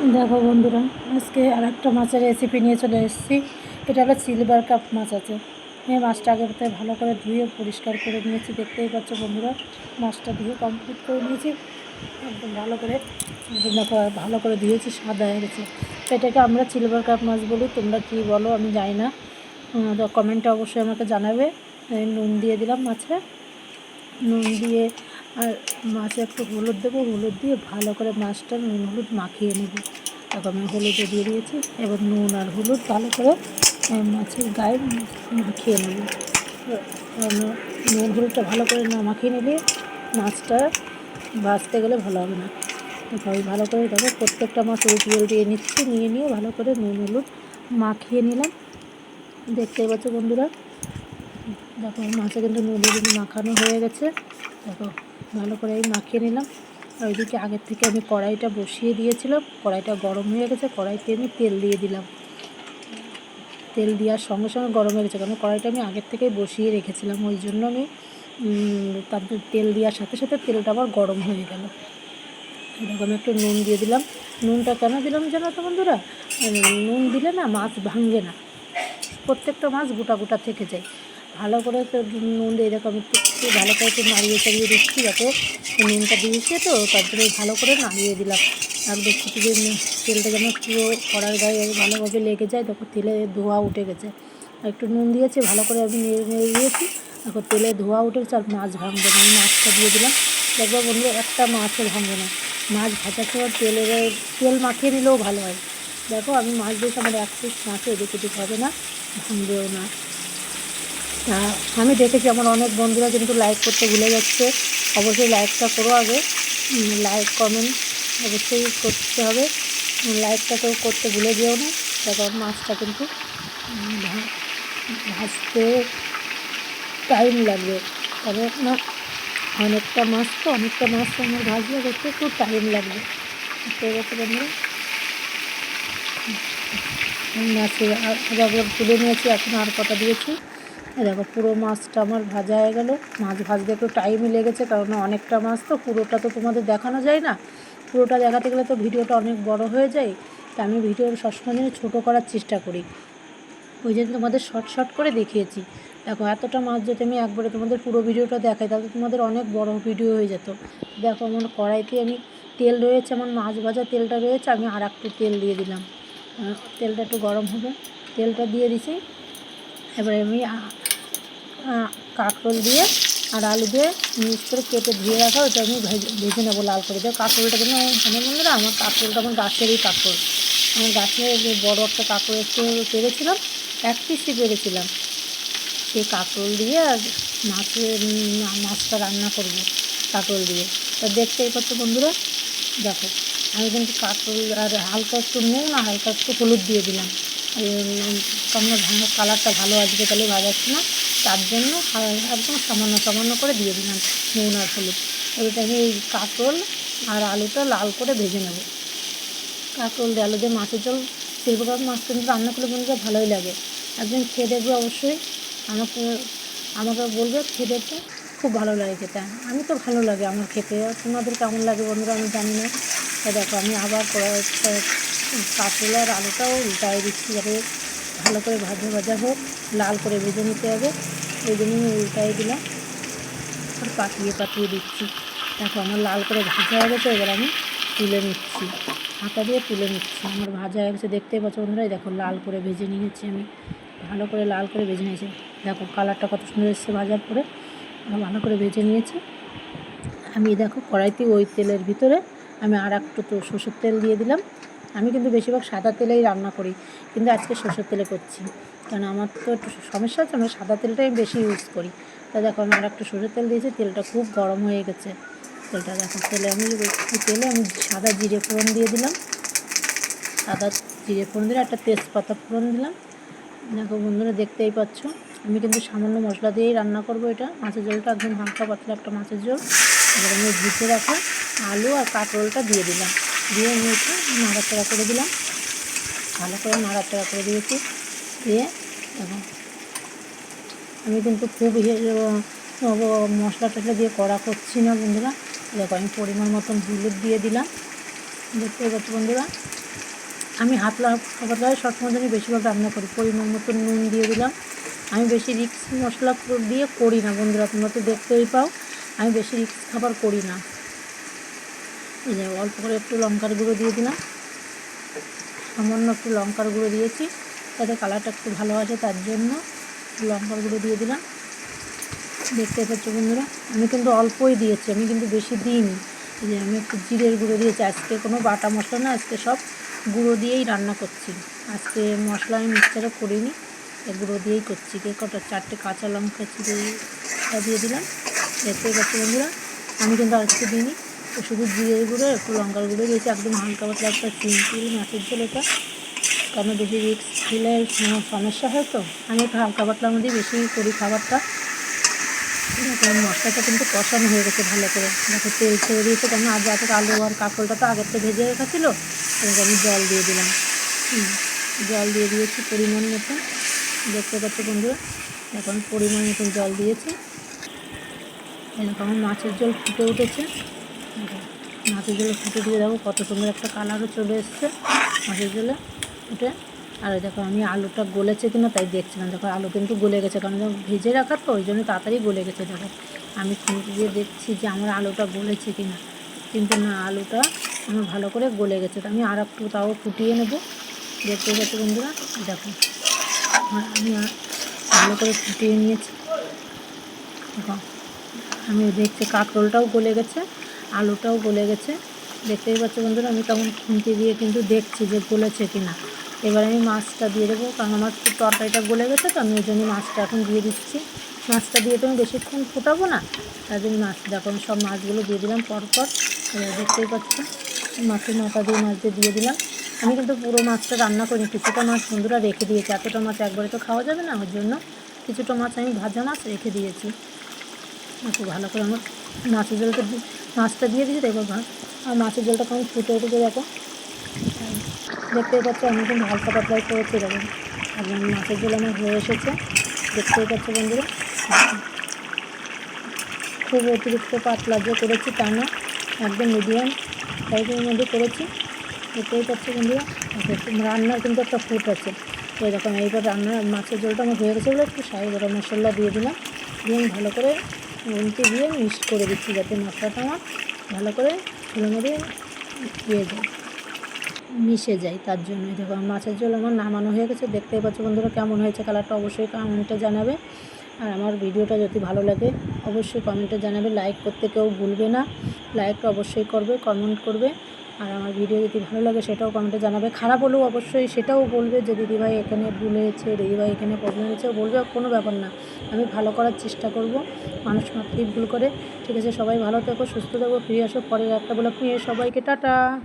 দেখো বন্ধুরা, আজকে আর একটা মাছের রেসিপি নিয়ে চলে এসেছি। এটা হলো সিলভার কাপ মাছ আছে। এই মাছটা আগে ভালো করে ধুয়ে পরিষ্কার করে নিয়েছি, দেখতেই পাচ্ছ বন্ধুরা। মাছটা ধুয়ে কমপ্লিট করে নিয়েছি। একদম ভালো করে ভালো করে ধুয়েছি সাদা হয়ে গেছে। এটাকে আমরা সিলভার কাপ মাছ বলি, তোমরা কী বলো আমি জানি না। কমেন্টে অবশ্যই আমাকে জানাবে। নুন দিয়ে দিলাম মাছে। নুন দিয়ে আর মাছে একটু হলুদ দেবো, হলুদ দিয়ে ভালো করে মাছটা নুন হলুদ মাখিয়ে নেব। তারপর আমি হলুদও দিয়ে দিয়েছি, এবার নুন আর হলুদ ভালো করে মাছের গায়ে মাখিয়ে নেব। নুন হলুদটা ভালো করে না মাখিয়ে নিলে মাছটা ভাজতে গেলে ভালো হবে না। তারপর আমি ভালো করে দেখো প্রত্যেকটা মাছ উল্টি উল্টিয়ে নিচ্ছি, নিয়ে নিয়ে ভালো করে নুন হলুদ মাখিয়ে নিলাম। দেখতেই পাচ্ছ বন্ধুরা? দেখো মাছে কিন্তু নুন হলুদ মাখানো হয়ে গেছে। দেখো। ভালো করে আমি মাখিয়ে নিলাম। আর ওইদিকে আগের থেকে আমি কড়াইটা বসিয়ে দিয়েছিলাম। কড়াইটা গরম হয়ে গেছে, কড়াইতে আমি তেল দিয়ে দিলাম। তেল দেওয়ার সঙ্গে সঙ্গে গরম হয়ে গেছে, কারণ কড়াইটা আমি আগের থেকেই বসিয়ে রেখেছিলাম। ওই জন্য আমি তারপর তেল দেওয়ার সাথে সাথে তেলটা আবার গরম হয়ে গেল। এরকম একটু নুন দিয়ে দিলাম। নুনটা কেন দিলাম জানো তো বন্ধুরা? নুন দিলে না মাছ ভাঙবে না। প্রত্যেকটা মাছ গোটা গোটা থেকে যায়। ভালো করে তো নুন দিয়ে এরকম একটু একটু ভালো করে একটু নাড়িয়ে চাড়িয়ে দিচ্ছি যাতে নুনটা দিয়েছে তো, তার জন্য ভালো করে নাড়িয়ে দিলাম। আর দেখছি যে তেলটা যেন পুরো কড়ার গায়ে ভালোভাবে লেগে যায় তখন তেলে ধোয়া উঠে গেছে। একটু নুন দিয়েছি, ভালো করে আমি নেড়ে নেড়ে দিয়েছি। এখন তেলে ধোয়া উঠে গেছে আর মাছ ভাঙবে না, আমি মাছটা দিয়ে দিলাম। দেখব বন্ধু একটা মাছও ভাঙবে না। মাছ ভাজার সময় তেলের তেল মাখিয়ে নিলেও ভালো হয়। দেখো আমি মাছ দিয়েছি, আমার এক পিস মাছে এদিক ওদিক হবে না, ভাঙবেও না। আমি দেখেছি আমার অনেক বন্ধুরা কিন্তু লাইক করতে ভুলে যাচ্ছে। অবশ্যই লাইকটা করো আগে। লাইক কমেন্ট অবশ্যই করতে হবে। লাইকটা কেউ করতে ভুলে যেও না। তারপর মাছটা কিন্তু ভাজতে টাইম লাগবে। তবে না, অনেকটা মাছ তো, অনেকটা মাছ তো আমার ভাজলে করতে একটু টাইম লাগবে। মাছের আবার তুলে নিয়েছি, এখন আর কটা দিয়েছি। দেখো, পুরো মাছটা আমার ভাজা হয়ে গেল। মাছ ভাজতে একটু টাইমই লেগেছে, কারণ অনেকটা মাছ তো পুরোটা তো তোমাদের দেখানো যায় না। পুরোটা দেখাতে গেলে তো ভিডিওটা অনেক বড় হয়ে যায় তা আমি ভিডিও সবসময় জন্য ছোটো করার চেষ্টা করি। ওই জন্য তোমাদের শর্ট শর্ট করে দেখিয়েছি। দেখো, এতটা মাছ যদি আমি একবারে তোমাদের পুরো ভিডিওটা দেখাই, তাহলে তোমাদের অনেক বড় ভিডিও হয়ে যেত। দেখো, আমার কড়াইতে আমি তেল রয়েছে, আমার মাছ ভাজা তেলটা রয়েছে, আমি আর একটু তেল দিয়ে দিলাম। তেলটা একটু গরম হবে। তেলটা দিয়ে দিছি। এবারে আমি কাঁকরোল দিয়ে আর আলু দিয়ে মিক্স করে কেটে ধুয়ে রাখা ওটা আমি ভেজে নেব লাল করে। দিয়ে কাঁকরোলটা কিন্তু মানে বন্ধুরা আমার কাঁকরোলটা আমার গাছেরই কাঁকরোল আমার গাছে বড়ো একটা কাঁকরোল একটু পেরেছিলাম, এক পিসই পেরেছিলাম। সেই কাঁকরোল দিয়ে আর মাছের মাছটা রান্না করব কাঁকরোল দিয়ে। তা দেখতেই পাচ্ছ বন্ধুরা, দেখো, আমি কিন্তু কাঁকরোল আর হালকা একটু নুন আর হালকা একটু হলুদ দিয়ে দিলাম। কারণ কালারটা ভালো আসবে তাহলে ভাজাচ্ছি না। তার জন্য একদম সামান্য সামান্য করে দিয়ে দিলাম নুন আর হলুদ। এবার আমি এই কাঁকরোল আর আলুটা লাল করে ভেজে নেব। কাঁকরোল দিয়ে আলু দিয়ে মাছের ঝোল শিল্পকাপ মাছ কিন্তু রান্না করলে বন্ধুরা ভালোই লাগে। একদিন খেয়ে দেখবে অবশ্যই। আমাকে আমাকে বলবে খেয়ে দেখবে খুব ভালো লাগে খেতে। আমি তো ভালো লাগে আমার খেতে। তোমাদের কেমন লাগে বন্ধুরা আমি জানি না। দেখো আমি আবার কাঁকরোল আর আলুটাও উল্টায় দিচ্ছি যাতে ভালো করে ভাজা ভাজা হোক, লাল করে ভেজে নিতে হবে। ওই জন্য আমি উল্টাই দিলাম। আর পাতিয়ে পাতিয়ে দিচ্ছি। দেখো, আমার লাল করে ভাজা হয়ে গেছে, এবার আমি তুলে নিচ্ছি। হাতা দিয়ে তুলে নিচ্ছি। আমার ভাজা হয়ে গেছে দেখতেই পাচ্ছ বন্ধুরা, এই দেখো, লাল করে ভেজে নিয়েছি আমি। ভালো করে লাল করে ভেজে নিয়েছি। দেখো, কালারটা কত সুন্দর এসছে ভাজার পরে। ভালো করে ভেজে নিয়েছি। আমি দেখো, কড়াইতে ওই তেলের ভিতরে আমি আর একটু তো সর্ষের তেল দিয়ে দিলাম। আমি কিন্তু বেশিরভাগ সাদা তেলেই রান্না করি, কিন্তু আজকে সর্ষের তেলে করছি। কারণ আমার তো একটু সমস্যা আছে আমরা সাদা তেলটাই বেশি ইউজ করি। তা দেখো, আমি আর একটু সর্ষের তেল দিয়েছি, তেলটা খুব গরম হয়ে গেছে। তেলটা দেখো, তেলে আমি তেলে আমি সাদা জিরে ফোড়ন দিয়ে দিলাম। সাদা জিরে ফোড়ন দিলে একটা তেজপাতা ফোড়ন দিলাম। দেখো বন্ধুরা, দেখতেই পাচ্ছ, আমি কিন্তু সামান্য মশলা দিয়েই রান্না করব এটা। মাছের ঝোলটা একদম হালকা পাতলা একটা মাছের ঝোল। এবার আমি ভিজে রাখা আলু আর কাঁকরোলটা দিয়ে দিলাম। দিয়ে নিয়েছি, নাড়াচাড়া করে দিলাম। ভালো করে নাড়াচাড়া করে দিয়েছি, দিয়ে এবং আমি কিন্তু খুব ইয়ে মশলা টশলা দিয়ে কড়া করছি না বন্ধুরা। দেখো আমি পরিমাণ মতন হলুদ দিয়ে দিলাম। দেখতে পাচ্ছ বন্ধুরা, আমি হাতলা খাবারটাই সবসময় জন্য বেশিরভাগ রান্না করি, পরিমাণ মতো নুন দিয়ে দিলাম। আমি বেশি রিক্স মশলা দিয়ে করি না বন্ধুরা, তোমরা তো দেখতেই পাও, আমি বেশি রিক্স খাবার করি না। এই যে অল্প করে একটু লঙ্কার গুঁড়ো দিয়ে দিলাম। সামান্য একটু লঙ্কার গুঁড়ো দিয়েছি। যাতে কালারটা একটু ভালো আসে, তার জন্য লঙ্কার গুঁড়ো দিয়ে দিলাম। দেখতে পাচ্ছ বন্ধুরা, আমি কিন্তু অল্পই দিয়েছি, আমি কিন্তু বেশি দিইনি। যে আমি একটু জিরের গুঁড়ো দিয়েছি, আজকে কোনো বাটা মশলা না, আজকে সব গুঁড়ো দিয়েই রান্না করছি। আজকে মশলা আমি মিক্সচারে করিনি গুঁড়ো দিয়েই করছি। কে কটা, চারটে কাঁচা লঙ্কা চিড়ে দিয়ে দিলাম। দেখতে পাচ্ছ বন্ধুরা, আমি কিন্তু আজকে দিইনি। শুধু জিরের গুঁড়ো, একটু লঙ্কার গুঁড়ো দিয়েছি। একদম হালকা পাতলা একটা সিম্পল মাছের ঝোল এটা। কারণ বেশি রিক্স সম- সমস্যা হয় তো। আমি একটু হালকা পাতলার মধ্যেই বেশি করি খাবারটা। দেখুন মশলাটা কিন্তু কষানো হয়ে গেছে ভালো করে। দেখো তেল ছেড়ে দিয়েছে কেন? আজ রাতে আলু আর কাঁকরোলটা তো আগের থেকে ভেজে রেখেছিল। আমি জল দিয়ে দিলাম। জল দিয়ে দিয়েছি পরিমাণ মতো দেখতে পাচ্ছ বন্ধুরা, এখন পরিমাণ মতন জল দিয়েছি। এরকম মাছের জল ফুটে উঠেছে। জলে ফুটে দিয়ে দেখো কত সুন্দর একটা কালারও চলে এসছে জলে ফুটে আর দেখো, আমি আলুটা গলেছে কিনা তাই দেখছিলাম। দেখো, আলু কিন্তু গলে গেছে, কারণ ভেজে রাখার তো, ওই জন্য তাড়াতাড়ি গলে গেছে। দেখো, আমি খুঁজে দিয়ে দেখছি যে আমার আলুটা গলেছে কিনা। কিন্তু না, আলুটা আমার ভালো করে গলে গেছে। তো আমি আর একটু তাও ফুটিয়ে নেব। দেখতে পাচ্ছি বন্ধুরা, দেখো আমি ভালো করে ফুটিয়ে নিয়েছি। দেখো, আমি দেখছি কাঁকরোলটাও গলে গেছে। আলুটাও গলে গেছে। দেখতেই পাচ্ছ বন্ধুরা, আমি তখন খুন্তি দিয়ে কিন্তু দেখছি যে গলেছে কিনা। এবার আমি মাছটা দিয়ে দেবো, কারণ আমার তরকারিটা গলে গেছে তো, আমি ওই জন্য মাছটা এখন দিয়ে দিচ্ছি। মাছটা দিয়ে তো আমি বেশিক্ষণ ফোটাবো না, তার জন্য মাছ, দেখো আমি সব মাছগুলো দিয়ে দিলাম পরপর। এবার দেখতেই পাচ্ছ, মাছের মাথা দিয়ে মাছ দিয়ে দিয়ে দিলাম। আমি কিন্তু পুরো মাছটা রান্না করিনি, কিছুটা মাছ বন্ধুরা রেখে দিয়েছি, এতটা মাছ একবারে তো খাওয়া যাবে না ওর জন্য কিছুটা মাছ আমি ভাজা মাছ রেখে দিয়েছি। ভালো করে আমার মাছের জলটা দি- মাছটা দিয়ে দিয়েছি, দেখো ভাত আর মাছের জলটা কেমন ফুটে উঠেছে দেখো। দেখতেই পাচ্ছি, আমি কিন্তু হালকা পাতলাই করেছি, দেখো। আর মাছের জল আমার হয়ে এসেছে। দেখতেই পাচ্ছ বন্ধুরা। খুব অতিরিক্ত পাতলা যে করেছি তা না, একদম মিডিয়াম সাইজের মধ্যে করেছি। দেখতেই পাচ্ছ বন্ধুরা রান্নার কিন্তু একটা ফুট আছে। এরকম এইবার রান্নার মাছের জলটা আমার হয়ে গেছে বলে একটু সাই গরম মশলা দিয়ে দিলাম। দিয়ে ভালো করে উনতে দিয়ে মিক্সড করে দিচ্ছি যাতে মশলাটা আমার ভালো করে ঝোলের মধ্যে দিয়ে যায়, মিশে যায়, তার জন্য। দেখো, মাছের জল আমার নামানো হয়ে গেছে। দেখতে পাচ্ছ বন্ধুরা কেমন হয়েছে কালারটা, অবশ্যই কমেন্টে জানাবে। আর আমার ভিডিওটা যদি ভালো লাগে, অবশ্যই কমেন্টে জানাবে। লাইক করতে কেউ ভুলবে না। লাইকটা অবশ্যই করবে, কমেন্ট করবে। আর আমার ভিডিও যদি ভালো লাগে সেটাও কমেন্টে জানাবে। খারাপ হলেও অবশ্যই সেটাও বলবে যে দিদিভাই এখানে ভুল হয়েছে দিদিভাই এখানে প্রবলেম হয়েছে। বলবে, কোনো ব্যাপার না। আমি ভালো করার চেষ্টা করব। মানুষ মাত্রই ভুল করে। ঠিক আছে, সবাই ভালো থাকো, সুস্থ থাকো, ফিরে আসো পরের একটা বলে নিয়ে। সবাইকে টাটা।